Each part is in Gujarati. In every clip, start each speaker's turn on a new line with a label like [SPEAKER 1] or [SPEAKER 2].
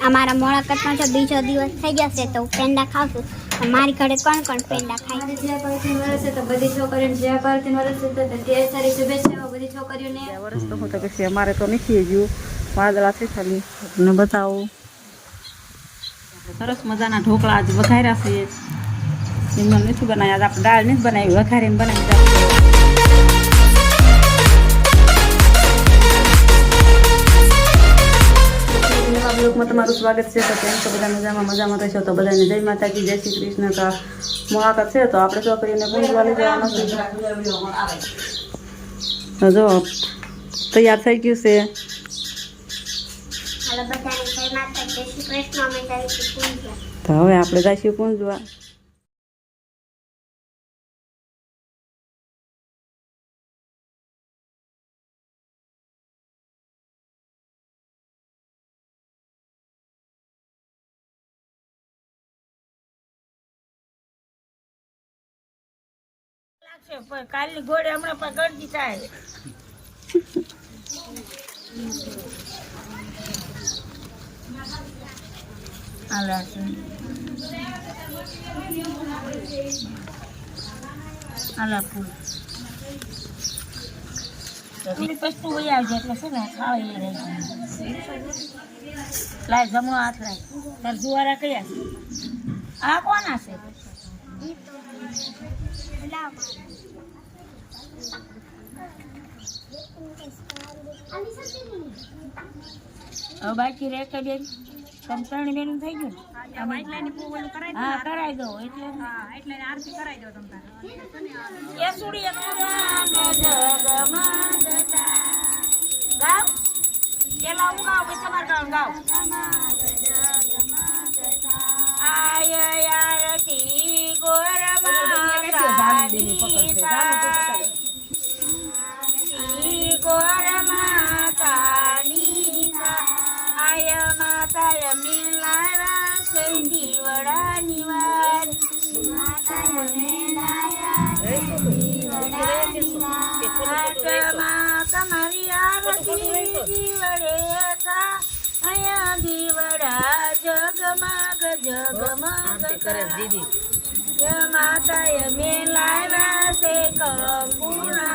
[SPEAKER 1] અમારા મોળાકટમાં જો બીજો દિવસ થઈ જશે તો હું પેંડા ખાવશું મારી ઘરે કોણ કોણ પેંડા ખાય?
[SPEAKER 2] જે પરથી વરસે તો બધી છોકરીઓને જે પરથી વરસે તો તે સારી શુભેચ્છાઓ બધી છોકરીઓને.
[SPEAKER 3] વર્ષ તો હું તો કહેશે અમારે તો નથી ગયું વાદળા છે ખાલી. તમને બતાવું. સરસ મજાના ઢોકળા આજ વઘાર્યા છે. એમાં નથી બનાવ્યા આપણે દાળ નથી બનાવી વઘારીને બનાવી તમારું સ્વાગત છે તો કેમ છો? બધા મજામાં? મજામાં રહેશો તો બધાને જય માતાજી જય શ્રી કૃષ્ણ. તો મુલાકાત છે તો આપણે છોકરીને પૂંજવા લઈ જવાનું છે. જો તૈયાર થઈ ગયું છે. તો હવે આપણે જઈશું પૂંજવા.
[SPEAKER 4] કાલની ઘોડે હમણાં પણ ગરજી થાય. છે. હાલે. ફૂલ પસ્તું વહી આવજે, એટલે છે ને ખાવા એ લાય હાથ લાય તાર કયા? છે આ કોના છે? હવે બાકી રે કે બેન? તમ ત્રણ બેન થઈ ગયું? હા કરાવી દો. એટલે એટલે આરતી કરાવી દો તમ એ સુડી ગાવ. પેલા હું ગાવ પછી તમારે ગાવ ગાવ. આય માતાય મિલાવા સેંધી વડા નિવાર માતાય મિલાયા તમારી આરતી જીવડે હતા અહીંયા દીવડા જગમગ જગમગ કરે દીદી માતાય મેલાવ્યા છે કંકુના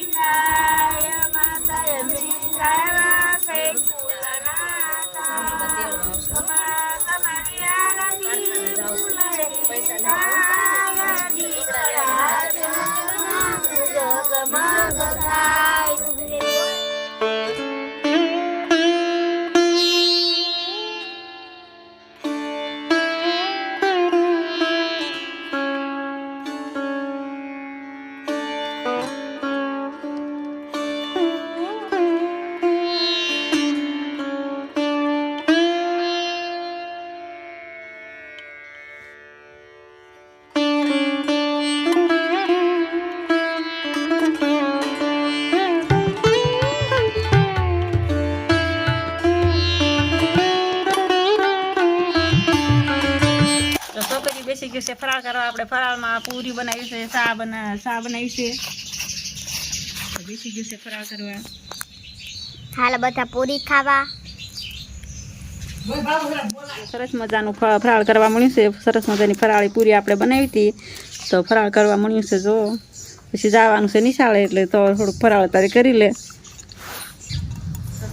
[SPEAKER 3] બેસી ગયું છે ફરાળ કરવા આપણે ફરાળમાં પૂરી બનાવી છે શા બના શા બનાવી છે. બેસી ગયું છે ફરાળ કરવા.
[SPEAKER 1] હાલ બધા પૂરી ખાવા.
[SPEAKER 3] સરસ મજાનું ફરાળ કરવા મળ્યું છે. સરસ મજાની ફરાળી પૂરી આપણે બનાવી હતી. તો ફરાળ કરવા મળ્યું છે જો. પછી જવાનું છે નિશાળે એટલે તો થોડુંક ફરાળ તારે કરી લે.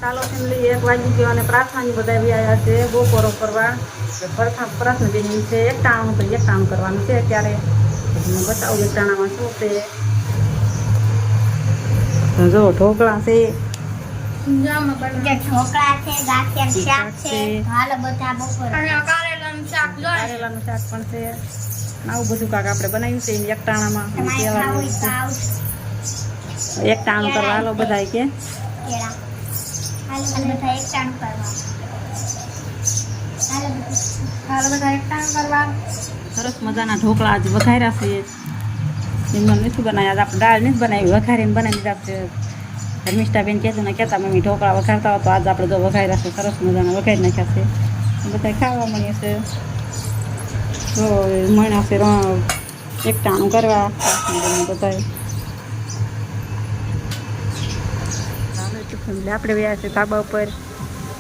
[SPEAKER 3] ચાલો ફેમિલી એક વાગી ગયો અને પ્રાર્થનાની બધા આવ્યા છે. બપોરો કરવા. પ્રથમ પ્રાર્થના બેની છે એક ટાણું તો એક ટાણું કરવાનું છે અત્યારે. તમને બતાવું એક ટાણામાં શું છે. જો ઢોકળા છે.
[SPEAKER 1] ઢોકળા છે ગાંઠિયા શાક છે
[SPEAKER 3] છે.
[SPEAKER 1] બધા બપોર.
[SPEAKER 2] કારેલાનું શાક
[SPEAKER 3] કારેલાનું શાક પણ છે. આવું બધું કાંક આપણે બનાવ્યું છે એક ટાણામાં એક ટાણું કરવા હાલો બધા કે.
[SPEAKER 1] કેળા.
[SPEAKER 3] સરસ મજાના ઢોકળા આજ વઘાર્યા છે. એમાં નથી બનાવ્યા આપણે દાળ નથી બનાવી, વઘારીને બનાવી દીધા છે ધર્મિષ્ઠાબેન કહેતું ને, કહેતા મમ્મી ઢોકળા વઘારતા હોય તો આજ આપણે જો વઘાર્યા છે. સરસ મજાના વઘારી નાખ્યા છે. બધા ખાવા મળીએ છે. તો મણ્યા છે એકટાણું કરવા. બધા આપણે વ્યા છે ધાબા ઉપર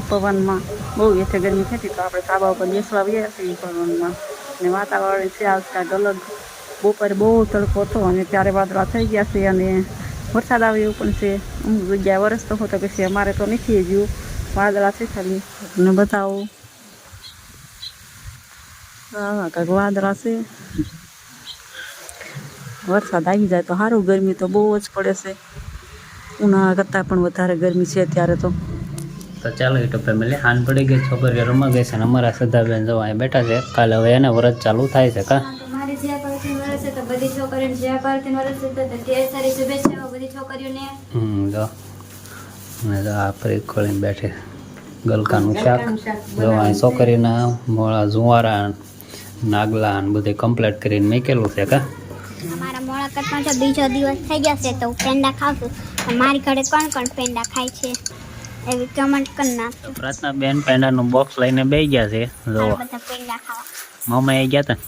[SPEAKER 3] પવનમાં. બહુ એસે ગરમી થતી તો આપણે ધાબા ઉપર બેસવા વ્યા છીએ પવનમાં. અને વાતાવરણ છે આજકાલ અલગ. બપોરે બહુ તડકો હતો અને ત્યારે વાદળા થઈ ગયા છે અને વરસાદ આવે એવું પણ છે. અમુક જગ્યાએ વરસતો હતો, પછી અમારે તો નથી ગયું વાદળા છે ખાલી. તમને બતાવો. હા કાંઈક વાદળા છે. વરસાદ આવી જાય તો સારું ગરમી તો બહુ જ પડે છે. ઉનાળા કરતાં પણ વધારે ગરમી છે અત્યારે તો.
[SPEAKER 5] તો ચાલો યુટ્યુબ ફેમિલી હાન પડી ગઈ છોકરીઓ રમવા ગઈ છે અને અમારા સદાબેન જો અહીં બેઠા છે. કાલે હવે એને વ્રત ચાલુ થાય છે કા?
[SPEAKER 2] મારી જ્યાં કરતી વરસ છે તો બધી છોકરીઓને જ્યાં કરતી વરસ છે તો તે સારી શુભેચ્છાઓ બધી છોકરીઓને.
[SPEAKER 5] હમ જો. ને જો આ ફરી ખોલીને બેઠી ગલકાનું શાક. જો અહીં છોકરીના મોળા જુવારા નાગલા ને બધું કમ્પ્લીટ કરીને મૂકેલું છે કા?
[SPEAKER 1] અમારા બીજો દિવસ થઈ તો પેંડા ખાવશું. તો મારી ઘરે કોણ કોણ પેંડા ખાય છે? એવી કમેન્ટ કરી નાખો
[SPEAKER 5] પ્રાર્થના બેન પેંડાનું બોક્સ લઈને બેસી ગયા છે. જો
[SPEAKER 1] બધા પેંડા ખાવા.
[SPEAKER 5] મામા એ ગયા હતા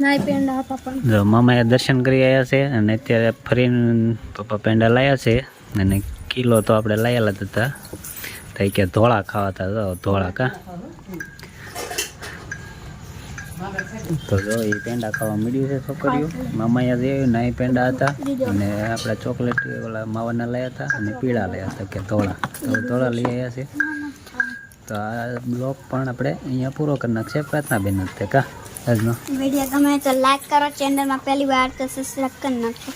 [SPEAKER 1] નહીં પેંડા હતા પણ.
[SPEAKER 5] જો મામાએ દર્શન કરી આવ્યા છે અને અત્યારે ફરીને પપ્પા પેંડા લાવ્યા છે અને કિલો તો આપણે લાયેલા જ હતા. તો કે ધોળા ખાવા હતા તો ધોળા કા? તો જો એ પેંડા ખાવા મળ્યું છે છોકરીઓ. મામાયા ના એ પેંડા હતા. અને આપણે ચોકલેટ ઓલા માવાના લાયા હતા અને પીળા લાયા હતા કે ધોળા. તો ધોળા લઈ આવ્યા છે. તો આ બ્લોગ પણ આપણે અહીંયા પૂરો કરી નાખશે પ્રાર્થના બેન જ તે કા? આજનો.
[SPEAKER 1] વીડિયો ગમે તો લાઈક કરો ચેનલમાં પહેલી વાર તો સબસ્ક્રાઈબ કરી નાખજો